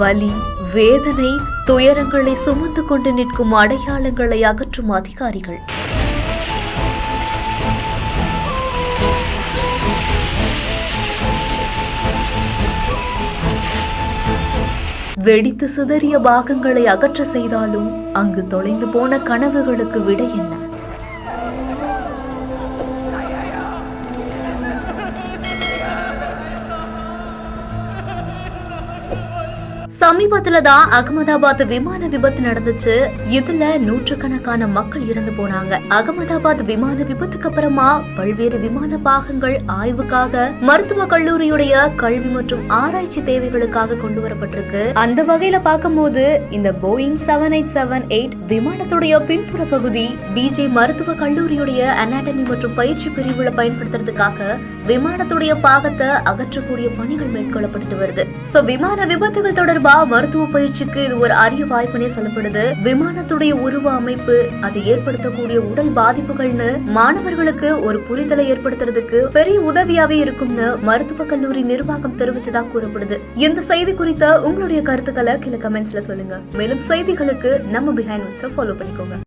வலி வேதனை துயரங்களை சுமந்து கொண்டு நிற்கும் அடையாளங்களை அகற்றும் அதிகாரிகள். வெடித்து சிதறிய பாகங்களை அகற்ற செய்தாலும் அங்கு தொலைந்து போன கனவுகளுக்கு விட என்ன? சமீபத்துல தான் அகமதாபாத் விமான விபத்து நடந்துச்சு. இதுல நூற்றுக்கணக்கான மக்கள் இறந்து போனாங்க. அகமதாபாத் விமான விபத்துக்கு அப்புறமா பல்வேறு விமான பாகங்கள் ஆய்வுக்காக மருத்துவ கல்லூரியுடைய கல்வி மற்றும் ஆராய்ச்சி தேவைகளுக்காக கொண்டு வரப்பட்டிருக்கு. அந்த வகையில பார்க்கும்போது இந்த Boeing seven eight seven eight விமானத்துடைய பின்புற பகுதி பிஜே மருத்துவ கல்லூரியுடைய அனாட்டமி மற்றும் பயிற்சி பிரிவுல பயன்படுத்துறதுக்காக விமானத்துடைய பாகத்தை அகற்றக்கூடிய பணிகள் மேற்கொள்ளப்பட்டு வருது. சோ விமான விபத்துகள் தொடர்பா மருத்துவ பயிற்சிக்கு இது ஒரு அரிய வாய்ப்புனே சொல்லப்படுது. விமானத்துடைய உருவ அமைப்பு அது ஏற்படுத்தக்கூடிய உடல் பாதிப்புகள்னு மாணவர்களுக்கு ஒரு புரிதலை ஏற்படுத்துறதுக்கு பெரிய உதவியாவே இருக்கும்னு மருத்துவ கல்லூரி நிர்வாகம் தெரிவிச்சதா கூறப்படுது. இந்த செய்தி குறித்த உங்களுடைய கருத்துக்களை கீழே கமெண்ட்ஸ்ல சொல்லுங்க. மேலும் செய்திகளுக்கு நம்ம பிஹைண்ட் ஃபாலோ பண்ணிக்கோங்க.